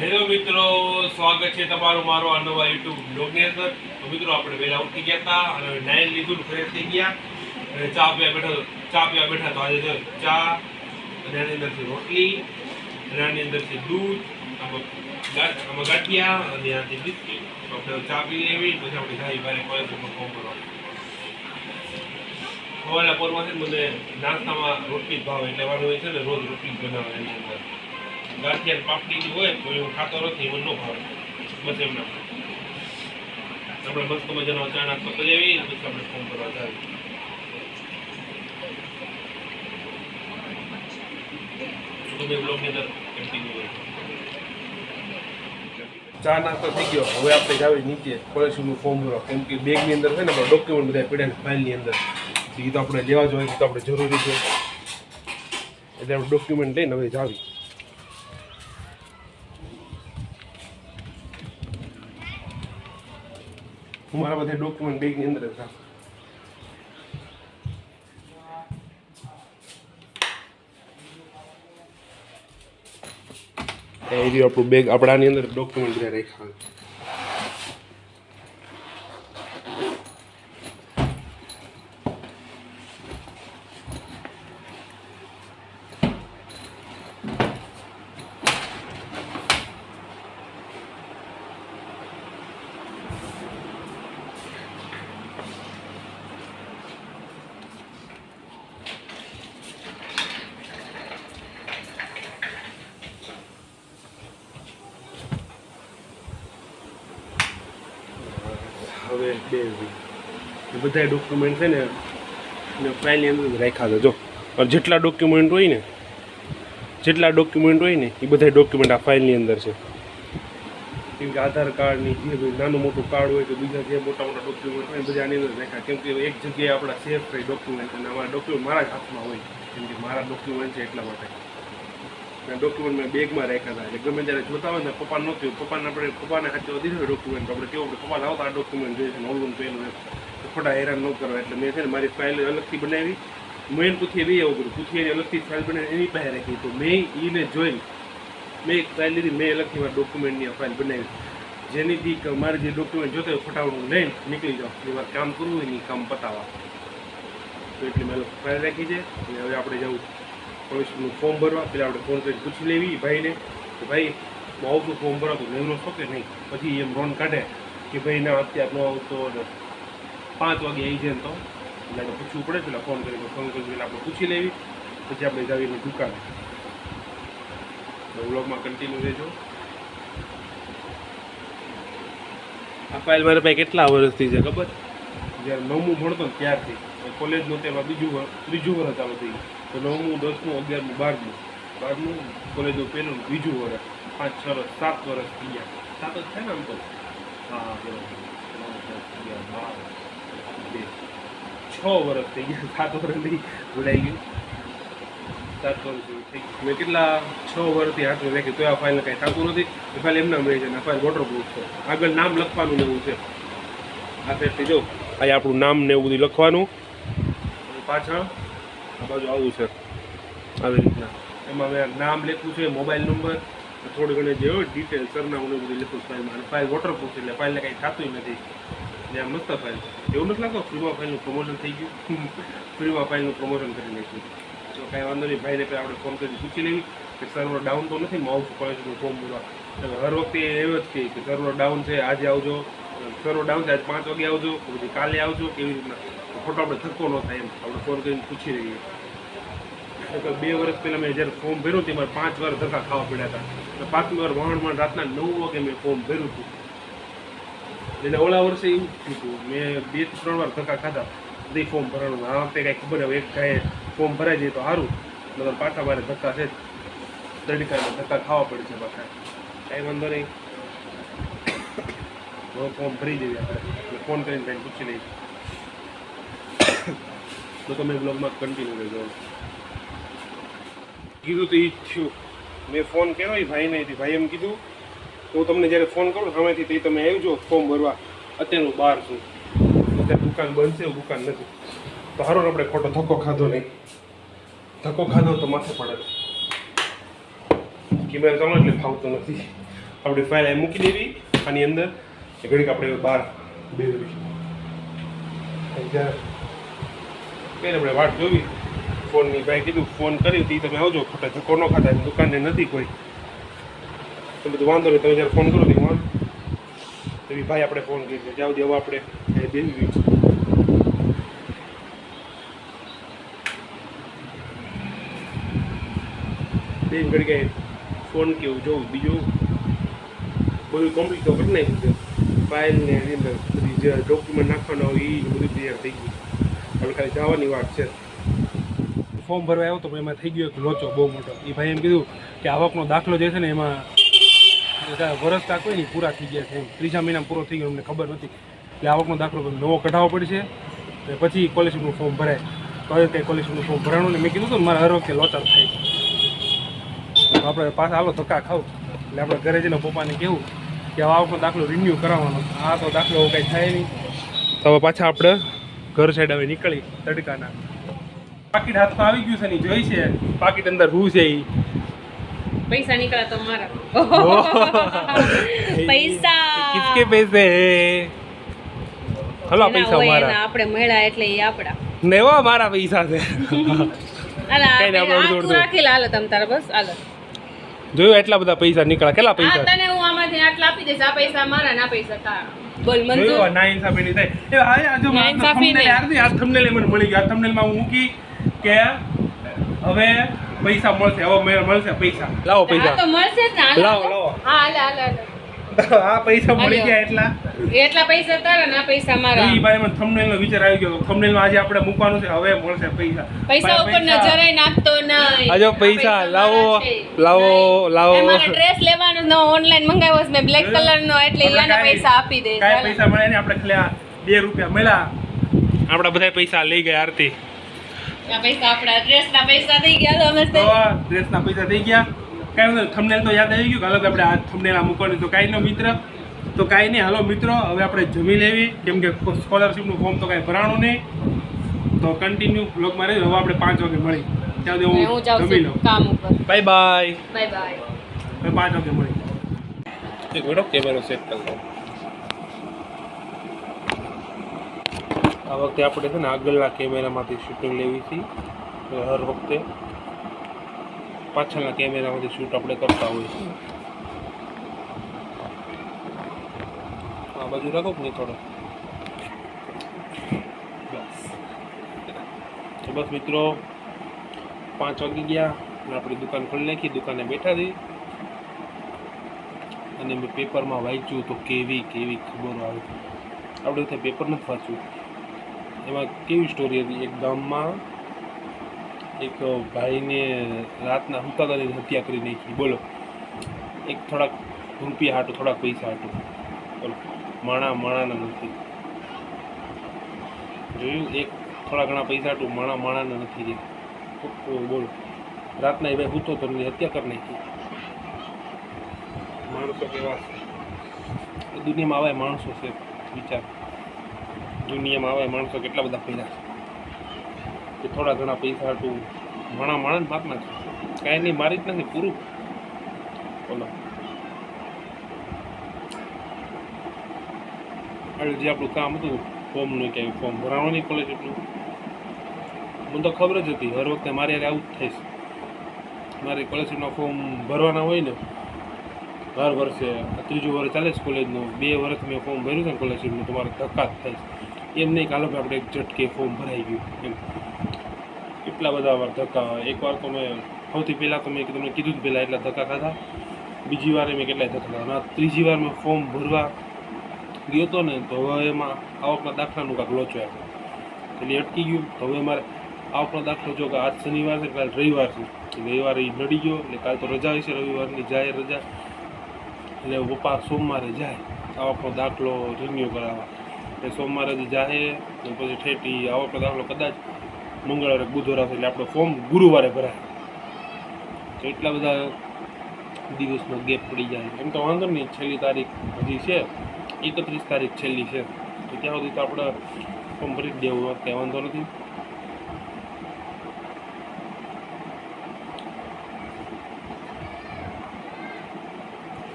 Hello મિત્રો, સ્વાગત છે તમારું મારો આ નવા યુટ્યુબ બ્લોગની અંદર. તો મિત્રો, આપણે વહેલા ઉઠી ગયા હતા અને નાઈન લીધું ફ્રેશ થઈ ગયા. અને ચા પીવા બેઠા ચા પીવા બેઠા તો આજે ચા અને એની અંદરથી રોટલી અને આની અંદરથી દૂધ, આમાં ગાંઠિયા અને આથી બિસ્કીટ. આપણે ચા પી લેવી, પછી આપણે સારી બારે કોલેજમાં ફોન કરવાનું સવારના પોરમાં છે ને મને નાસ્તામાં રોટલી જ ભાવે. એટલે મારું હોય છે ને, રોજ રોટલી જ બનાવે એની અંદર. ગાંઠિયા પાપડી હોય તો એવું ખાતો નથી એવું ન ભાવે. બસ એમના આપણે મસ્ત મજાનો ચા નાસ્તો કરી અને પછી આપણે ફોન કરવા જાય. તમે ચા નાસ્તો થઈ ગયો. હવે આપણે જાવી નીચે કોલેજનું ફોર્મ ભરો કેમ કે બેગની અંદર છે ને, આપણે ડોક્યુમેન્ટ બધા પડ્યા ફાઇલની અંદર. એ તો આપણે લેવા જોઈએ તો આપણે જરૂરી છે. એટલે આપણે ડોક્યુમેન્ટ લઈને હવે જાવી. હું મારા બધા ડોક્યુમેન્ટ બેગની અંદર જ રાખું. એ આપણું બેગ આપણાની અંદર ડોક્યુમેન્ટ બધા રાખ્યા હવે બે એ બધા ડોક્યુમેન્ટ છે ને ને ફાઇલની અંદર રાખ્યા છે. જો અને જેટલા ડોક્યુમેન્ટ હોય ને, જેટલા ડોક્યુમેન્ટ હોય ને, એ બધા ડોક્યુમેન્ટ આ ફાઇલની અંદર છે. કેમ કે આધાર કાર્ડની જે નાનું મોટું કાર્ડ હોય કે બીજા જે મોટા મોટા ડોક્યુમેન્ટ હોય બધા આની અંદર રાખ્યા. કેમ કે એક જગ્યાએ આપણા સેફ રહે ડોક્યુમેન્ટ અને અમારા ડોક્યુમેન્ટ મારા જ હાથમાં હોય. કેમ કે મારા ડોક્યુમેન્ટ છે એટલા માટે. ડોક્યુમેન્ટ મેં બેગમાં રાખ્યા હતા. એટલે ગમે ત્યારે જોતા હોય ને, પપ્પા નહોતું પપ્પાને આપણે, પપ્પાને હાથે વધી હોય ડોક્યુમેન્ટ આપણે કેવું કે પપ્પા આવતા આ ડોક્યુમેન્ટ જોઈએ છે ઓલું પેલું ખોટા હેરાન ન કરવા. એટલે મેં છે ને મારી ફાઇલ અલગથી બનાવી. મેં પૂછીએ બી એવું કર્યું. પૂછીએ અલગથી ફાઇલ બનાવી એની પાસે રાખી. તો મેં એને જોઈ મેં એક ફાઇલ લીધી, મેં અલગથી મારા ડોક્યુમેન્ટની ફાઇલ બનાવી. જેનીથી મારે જે ડોક્યુમેન્ટ જોતા હોય ફટાફટ લઈને નીકળી જાઓ એ વાર કામ કરવું હોય ને કામ પતાવવા. તો એટલે મેં ફાઇલ રાખી છે. અને હવે આપણે જવું. પોલીસનું ફોર્મ ભરવા? પેલા આપણે ફોન કરીને પૂછી લેવી ભાઈને કે ભાઈ હું આવું ફોર્મ ભરવા તો નવરો છો કે નહીં? પછી એમ રોન કાઢે કે ભાઈ ના અત્યારે ન આવતો ને પાંચ વાગે આવી જાય ને તો. એટલે આપણે પૂછવું પડે પેલા ફોન કરીને ફોન કરીને પેલા આપણે પૂછી લેવી. પછી આપણે જાવીને દુકાને. વ્લોગમાં કન્ટિન્યુ રહેજો. આ ફાઇલ મારા પાસે કેટલા વર્ષથી છે ખબર? જ્યારે નવમું ભણતો ને ત્યારથી. કોલેજનું તેમાં બીજું ત્રીજું વર્ષ ચાલુ થઈ ગયું. તો નવમું દસમું અગિયારમું બારમું. બારમું કોલેજનું પહેલું બીજું વર્ષ. પાંચ છ વર્ષ સાત વર્ષ થઈ ગયા સાત જ થાય ને આમ તો? હા બરોબર. છ વર્ષ થઈ ગયા. સાત વર્ષ નહીં ભૂલાઈ ગયું. સાત વર્ષ થઈ ગયું. મેં કેટલા છ વર્ષથી હાથમાં રાખી તો આ ફાઇલ કાંઈ થતું નથી. એ ફાઇલ એમના મળી છે આ ફાઇલ વોટરપ્રૂફ છે. આગળ નામ લખવાનું ને એવું છે. આ સાઈડથી જો. અહીંયા આપણું નામ ને એવું બધું લખવાનું. પાછળ. બાજુ આવું છે. આવી રીતના. એમાં મેં નામ લખ્યું છે, મોબાઈલ નંબર, થોડી ઘણી જે હોય ડિટેલ સરનામું બધું લખ્યું છે. અને ફાઇલ વોટરપ્રૂફ છે, એટલે ફાઇલને કંઈ થતું નથી. ને મસ્ત ફાઇલ એવું નથી લાગતો ફ્રીમાં ફાઇલનું પ્રમોશન થઈ ગયું. ફ્રીમાં ફાઇલનું પ્રમોશન કરી નાખ્યું. તો કાંઈ વાંધો નહીં, ભાઈને પહેલાં આપણે ફોન કરી પૂછી લેવી કે સર્વર ડાઉન તો નથી, માઉસ કોલેજનું ફોર્મ ભરવા. હર વખતે એવો જ કહે કે સર્વર ડાઉન છે, આજે આવજો સર્વર ડાઉન છે, આજ પાંચ વાગે આવજો, પછી કાલે આવજો કેવી રીતના. ખોટો આપણે ધક્કો ન થાય એમ. આપણે ફોન કરીને પૂછી રહીએ બે વર્ષ પહેલાં મેં જ્યારે ફોર્મ ભર્યું હતું, મારે પાંચ વાર ધક્કા ખાવા પડ્યા હતા. પાંચમી વાર વાહણ વાહણ રાતના નવ વાગે મેં ફોર્મ ભર્યું હતું. એટલે ઓલા વર્ષે એવું થયું મેં બે ત્રણ વાર ધક્કા ખાધા. બધી ફોર્મ ભરવાનું. આ વખતે કાંઈ ખબર હવે એક કાંઈ ફોર્મ ભરાઈ જાય તો સારું નગર પાછા મારે ધક્કા છે તડકાને ધક્કા ખાવા પડે છે પાછા. કાંઈ વાંધો નહીં. ફોર્મ ભરી જઈએ આપણે. ફોન કરીને કાંઈ પૂછી લઈએ. તો તમે બ્લોગમાં કન્ટિન્યુ રહેજો. કીધું તો એ મેં ફોન કર્યો એ ભાઈને ભાઈ એમ કીધું, તો તમને જ્યારે ફોન કરું સામેથી તે તમે આવજો, ફોર્મ ભરવા. અત્યારનું બહાર છું. અત્યારે દુકાન બંધ દુકાન નથી. તો હારો આપણે ખોટો ધક્કો ખાધો નહીં. ધક્કો ખાધો તો માથે પડે. કેમેરા ચાલો એટલે ફાવતો નથી. આપણી ફાઇલ એ મૂકી દેવી, આની અંદર ઘડીક આપણે બહાર બેસવી પહેલા આપણે વાટ જોવી. ફોનની ભાઈ કીધું, ફોન કરી હતી, તમે આવજો. ખોટા ધક્કો ન ખાતા દુકાને નથી કોઈ. તો બધું વાંધો નહીં, તમે જ્યારે ફોન કરો તો વાંધો તો ભાઈ આપણે ફોન કરી જાવ દેવો આપણે બેસી બે ઘડી ફોન કેવું જોવું? બીજું? બધું કમ્પ્લીટ તો કરી નાખ્યું છે. ફાઇલ ને એની અંદર બધી જે ડોક્યુમેન્ટ નાખવાના હોય, એ બધું તૈયાર થઈ ગયું હવે ખાલી જવાની વાત છે. ફોર્મ ભરવા આવ્યો તો એમાં થઈ ગયો એક લોચો બહુ મોટો. એ ભાઈ એમ કીધું કે આવકનો દાખલો જે છે ને એમાં વરસ કોઈ નહીં પૂરા થઈ ગયા છે એમ. ત્રીજા મહિના પૂરો થઈ ગયો અમને ખબર નથી. એટલે આવકનો દાખલો નવો કઢાવવો પડશે. તો પછી કોલેજનું ફોર્મ ભરાય. તો હવે કંઈ કોલેજનું ફોર્મ ભરાણું ને મેં કીધું હતું મારા હર વખતે લોચા થાય. આપણે પાછા હાલો ધક્કા ખાવ એટલે આપણે ઘરે જઈને પપ્પાને કહેવું કે આવકનો દાખલો રિન્યૂ કરાવવાનો. આ તો દાખલો કંઈ થાય નહીં. તો પાછા આપણે ઘર સાઈડ હવે નીકળી તડકાના. પાકીટ હાથમાં આવી ગયું છે ને જોઈ છે. પાકીટ અંદર રૂ છે એ પૈસા નીકળ્યા તો મારા. પૈસા. કિસકે પૈસે હલો પૈસા મારા. આપણે મળ્યા એટલે એ આપડા. નેવા મારા પૈસા છે. જોયું એટલા બધા પૈસા નીકળ્યા. કેટલા પૈસા? તને હું આમાંથી આટલા આપી દઈશ આ પૈસા મારા ના પૈસા તારા. બોલ ના ઇન્સાફી નહીં થાય એ હા આ જો ના ઇન્સાફી નહીં. યાર આ thumbnail મને મળી ગયું આ thumbnail માં હું મૂકી કે હવે પૈસા મળશે હવે મળશે પૈસા લાવો તો પૈસા મળશે. લાવો, લાવો. હા હાલે હાલે આ પૈસા મળી ગયા એટલા. એટલા પૈસા તારા ના પૈસા મારા. ઈ ભાઈ મને થંબનેલ નો વિચાર આવી ગયો. થંબનેલમાં આજે આપણે મૂકવાનું છે. હવે મળશે પૈસા. પૈસા ઉપર નજરાય નાખતો નહીં. આજો પૈસા, લાવો, લાવો, લાવો. મારે ડ્રેસ લેવાનો નો ઓનલાઈન મંગાવ્યો છે. મે બ્લેક કલર નો એટલે એના પૈસા આપી દે. કાંઈ પૈસા મળે ને આપણે ખાલી આ બે રૂપિયા મળ્યા. આપણા બધા પૈસા લઈ ગયા આરતી. આ પૈસા આપણા ડ્રેસ ના પૈસા થઈ ગયા તો અમે તો ડ્રેસના પૈસા થઈ ગયા. કાંઈ વાંધો થમનેલ તો યાદ આવી ગયું કે હાલો કે આપણે આ થમનેલ આ મૂકવાની. તો કાંઈ નો મિત્ર. તો કાંઈ નહીં. હાલો મિત્રો હવે આપણે જમી લેવી. કેમ કે સ્કોલરશીપનું ફોર્મ તો કાંઈ ભરાણું નહીં. તો કન્ટિન્યુ બ્લોગમાં રહી હવે આપણે પાંચ વાગે મળી. ત્યાં સુધી હું જમી લઉં. બાય બાય બાય બાય હવે પાંચ વાગે મળી. એક મિનિટ કેમેરો સેટ કરી આ વખતે આપણે છે ને આગળના કેમેરામાંથી શૂટિંગ લેવી હતી હર વખતે. પાછળના કેમેરામાંથી શૂટ આપણે કરતા હોઈએ છીએ આ બાજુ રાખો નહીં થોડો? બસ. બસ મિત્રો, પાંચ વાગી ગયા અને આપણી દુકાન ખોલી નાખી, દુકાને બેઠા હતી અને મેં પેપરમાં વાંચ્યું તો કેવી કેવી ખબરો આવી. આપણે ત્યાં પેપર નથી વાંચ્યું. એમાં કેવી સ્ટોરી હતી? એક ગામમાં એક ભાઈને રાતના હુકા કરીને હત્યા કરી નાખી. બોલો. એક થોડાક રૂપિયા હાટું, થોડાક પૈસા હાટું. બોલો. માણા, માણાના નથી. જોયું? એક થોડા ઘણા પૈસા હાટું, માણા, માણાના નથી બોલો. રાતના એ ભાઈ હૂતો તો હત્યા કરી નાખી. માણસો કેવા છે? દુનિયામાં આવે માણસો છે, વિચાર. દુનિયામાં આવે માણસો કેટલા બધા પૈસા છે. કે થોડા ઘણા પૈસા હતું માણા માણસ બાપના છે. કાંઈ નહીં મારી જ નથી, પૂરું. બોલો. હવે જે આપણું કામ હતું, ફોર્મનું કે ફોર્મ ભરાવાનું નહીં કોલેજ એટલું. મને તો ખબર જ હતી, હર વખતે મારે યારે આવું જ છે. મારે સ્કોલરશીપના ફોર્મ ભરવાના હોય ને હર વર્ષે ત્રીજું વર્ષ ચાલે છે કોલેજનું બે વર્ષ મેં ફોર્મ ભર્યું છે ને કોલેજનું તમારે મારે ધક્કા જ થાય છે. એમ નહીં કાલો આપણે એક ઝટકે ફોર્મ ભરાઈ ગયું, એમ. કેટલા બધા વાર ધક્કા. એકવાર તો મેં સૌથી પહેલાં તો મેં તમને કીધું જ પહેલાં એટલા ધક્કા ખાધા. બીજી વારે મેં કેટલાય ધક્કા ખાધા. ત્રીજી વાર મેં ફોર્મ ભરવા ગયો હતો ને, તો હવે એમાં આવકના દાખલાનું કાંક લોચો આવ્યો એટલે અટકી ગયું. તો હવે મારે આવકનો દાખલો જો કે આજ શનિવાર છે, કાલ રવિવાર છે. રવિવારે એ નડી ગયો. એટલે કાલ તો રજા હશે, રવિવારની જાય રજા. એટલે પપ્પા સોમવારે જાય આવકનો દાખલો રિન્યુ કરાવવા. એટલે સોમવારે જ તો પછી ઠેઠી આવકનો દાખલો કદાચ મંગળવારે બુધવારે એટલે આપણો ફોર્મ ગુરુવારે ભરાય. તો એટલા બધા દિવસનો ગેપ પડી જાય. એમ તો વાંધો નહીં છેલ્લી તારીખ હજી છે એકત્રીસ તારીખ છેલ્લી છે. તો ત્યાં સુધી તો આપણે ફોર્મ ભરી જ દેવું કંઈ વાંધો નથી.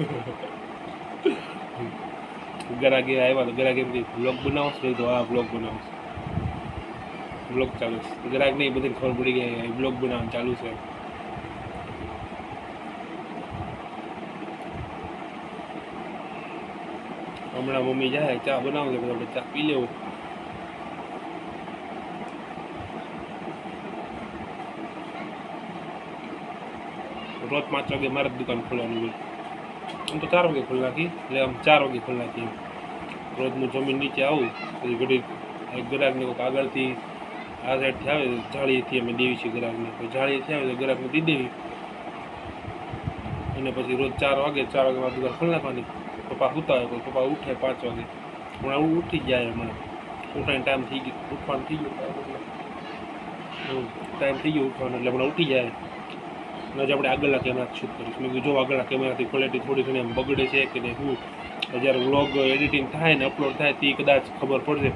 ગરાગે આવ્યા તો ગરાગે બ્લોગ બનાવો તો આ બ્લોગ બનાવો બ્લોગ ચાલુ છે. જરાક નહીં, બધી ખબર પડી ગઈ બ્લોગ બનાવવાનું ચાલુ છે. હમણાં મમ્મી જાય, ચા બનાવે છે આપણે ચા પી લેવું. રોજ પાંચ વાગે મારે દુકાન ખોલવાની હોય આમ તો ચાર વાગે ખોલી નાખી, એટલે આમ ચાર વાગે ખોલી નાખી. રોજ હું જમીન નીચે આવું, પછી ઘડી ગ્રાહકને કોઈક આગળથી આ સાઈડથી આવે જાળીએથી અમે દેવી છીએ ગ્રાહકને પછી જાળીએથી આવે તો ગ્રાહકને દી દેવી. અને પછી રોજ ચાર વાગે ચાર વાગે મારા દુકાન ખોલી નાખવાની. પપ્પા ઉતાવે પછી પપ્પા ઉઠે પાંચ વાગે. હમણાં ઉઠી જાય હમણાં. ઉઠવાનો ટાઈમ થઈ ગયો ઉઠવાનું થઈ ગયો. ટાઈમ થઈ ગયો ઉઠવાનો, એટલે હમણાં ઉઠી જાય. અને આજે આપણે આગળના કેમેરા શૂટ કરીશું. મેં કીધું જો આગળના કેમેરાથી ક્વોલિટી થોડી ઘણી એમ બગડે છે કે નહીં, હું જ્યારે વ્લોગ એડિટિંગ થાય ને અપલોડ થાય, તે કદાચ ખબર પડશે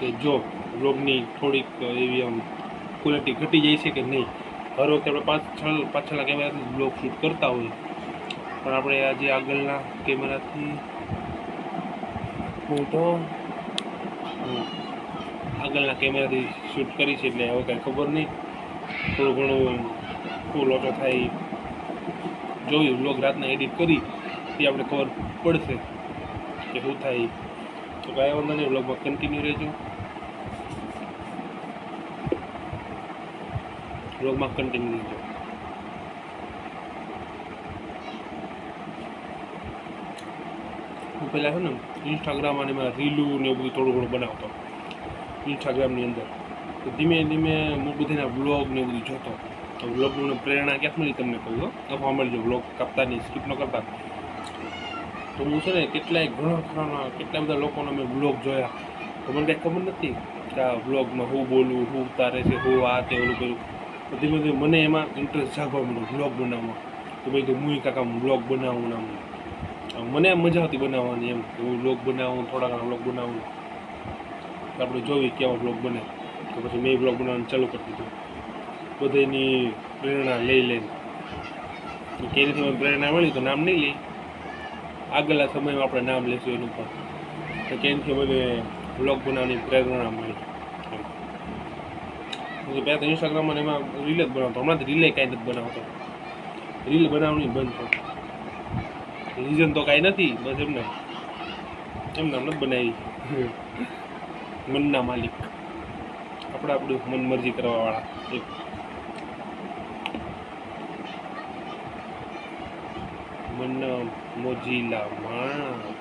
કે જો વ્લોગની થોડીક એવી આમ ક્વોલિટી ઘટી જાય છે કે નહીં? હર વખતે આપણે પાછળ પાછળના કેમેરાથી બ્લોગ શૂટ કરતા હોઈએ. પણ આપણે આજે આગળના કેમેરાથી હું તો આગળના કેમેરાથી શૂટ કરી છે એટલે હવે કાંઈ ખબર નહીં. થોડું ઘણું ફૂલ ઓટો થાય. જોયું બ્લોગ રાતના એડિટ કરી તે આપણે ખબર પડશે કે શું થાય. તો કાંઈ વાંધો નહીં બ્લોગમાં કન્ટિન્યુ રહેજો. બ્લોગમાં કન્ટિન્યુ લીધો હું પહેલાં છે ને ઇન્સ્ટાગ્રામ અને એમાં રીલું ને એવું બધું થોડું ઘણું બનાવતો. ઇન્સ્ટાગ્રામની અંદર. તો ધીમે ધીમે હું બધાના બ્લોગ ને બધું જોતો. તો બ્લોગનું પ્રેરણા ક્યાંક મળી તમને કહું તો મળજો બ્લોગ કાપતા નહીં સ્કીપ ન કરતા. તો હું છે ને, કેટલાય ઘણા ખરાના કેટલા બધા લોકોના મેં બ્લોગ જોયા. તો મને કંઈ ખબર નથી કે આ બ્લોગમાં હું બોલું, હું ઉતારે છે, હું આ તે ઓલું કર્યું તો ધીમે ધીમે મને એમાં ઇન્ટરેસ્ટ જાગવા મળ્યો બ્લોગ બનાવવામાં તો ભાઈ કે હું કાકા બ્લોગ બનાવું નામ મને મજા આવતી બનાવવાની એમ, કે હું બ્લોગ બનાવું, થોડા ઘણા બ્લોગ બનાવું. આપણે જોઈએ કેવા બ્લોગ બને. તો પછી મેં બ્લોગ બનાવવાનું ચાલુ કરી દીધું. બધાની પ્રેરણા લઈ લઈને. તો રીતે મને પ્રેરણા મળી તો નામ નહીં લઈ. આગળના સમયમાં આપણે નામ લઈશું એનું પણ. તો કેનથી મને બ્લોગ બનાવવાની પ્રેરણા મળી. પહેલાં તો ઇન્સ્ટાગ્રામમાં એમાં રીલ જ બનાવતો. હમણાં તો રીલે કાંઈ નથી બનાવતો. રીલ બનાવવાની બંધ છે. રીઝન તો કાંઈ નથી, બસ એમને એમને હમણાં નથી બનાવી. મનના માલિક. આપણે આપણું મન મરજી કરવાવાળા. એક. મન મોજીલા માણા.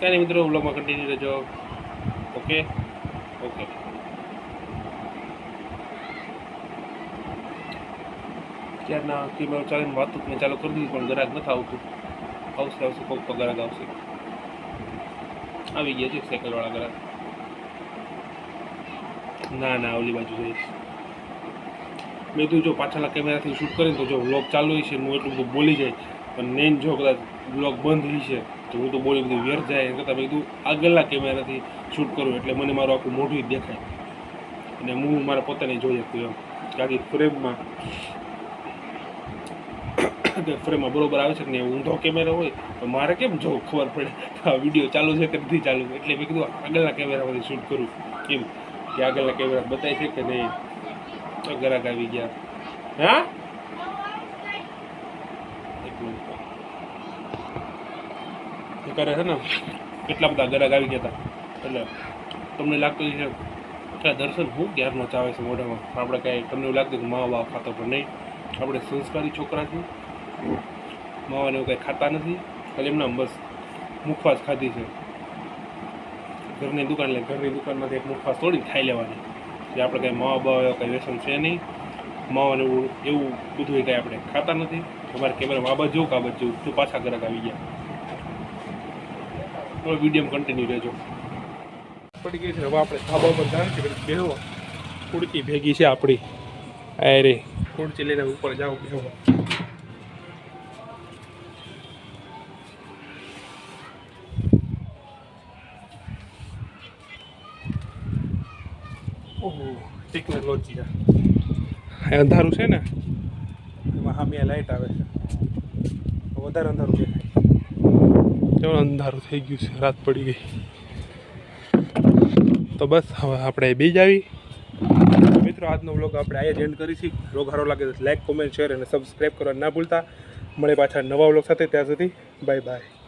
કાંઈ મિત્રો બ્લોગમાં કન્ટિન્યુ રહેજો. ઓકે. ઓકે. ત્યારના કેમેરો ચાલીને વાતું મેં ચાલુ કરી દીધી, પણ ગરાક નથી આવતું આવશે આવશે, કોક તો આવશે. આવી ગયા છે સાયકલવાળા ગરાક ના ના, ઓલી બાજુ જઈશ. મેં તું જો પાછળના કેમેરાથી શૂટ કરીને તો જો વ્લોગ ચાલુ છે, હું એટલું બધું બોલી જાય. પણ મેન જો કદાચ બ્લોગ બંધ છે, તો હું તો બોલી બધું વ્યર્થ જાય એના કરતાં મેં કીધું આગળના કેમેરાથી શૂટ કરું એટલે મને મારું આખું મોઢું જ દેખાય. અને હું મારા પોતાને જોઈ શકું એમ. કારણ કે ફ્રેમમાં ફ્રેમમાં બરોબર આવે છે કે નહીં? ઊંધો કેમેરા હોય તો મારે કેમ જોવું? ખબર પડે. આ વીડિયો ચાલુ છે કે નથી ચાલુ? એટલે મેં કીધું આગળના કેમેરામાંથી શૂટ કરું. એમ કે આગળના કેમેરા બતાય છે કે નહીં? તો ગ્રાહક આવી ગયા. હા? કરે છે ને? કેટલા બધા ગ્રાહક આવી ગયા હતા? એટલે તમને લાગતું છે કે આ દર્શન હું ક્યારનો ચાવે છે મોઢામાં? પણ આપણે કાંઈ, તમને એવું લાગતું કે મા બાપ ખાતો પણ નહીં. આપણે સંસ્કારી છોકરા છીએ. માવાને એવું કાંઈ ખાતા નથી. ખાલી એમના બસ મુખવાસ ખાધી છે. ઘરની દુકાન લે ઘરની દુકાનમાંથી એક મુખવાસ તોડીને ખાઈ લેવાની. જે આપણે કાંઈ માવા બાવા એવા કાંઈ વ્યસન છે નહીં. માવાને એવું એવું બધું કાંઈ આપણે ખાતા નથી. અમારે કેમેરા આ બાજુ જોઉં કે આ તો પાછા ગ્રાહક આવી ગયા. વીડિયો કન્ટિન્યુ રહેજો. પડી ગઈ છે. હવે આપણે ધાબા પર જાય છે. બેહો. ખુડકી ભેગી છે આપણી. અરે ખુરચી લઈને ઉપર જાઓ બેહો. ટેકનોલોજી અંધારું છે ને? એમાં સામે લાઈટ આવે છે. વધારે અંધારું દેખાય. અંધારું થઈ ગયું છે. રાત પડી ગઈ. તો બસ, હવે આપણે બીજ આવી. મિત્રો, આજનો વ્લોગ આપણે અહીંયા જ એન્ડ કરીશું વ્લોગ લાગે તો લાઈક કોમેન્ટ શેર અને સબસ્ક્રાઈબ કરવા ના ભૂલતા. મળે પાછા નવા વ્લોગ સાથે. ત્યાં સુધી બાય બાય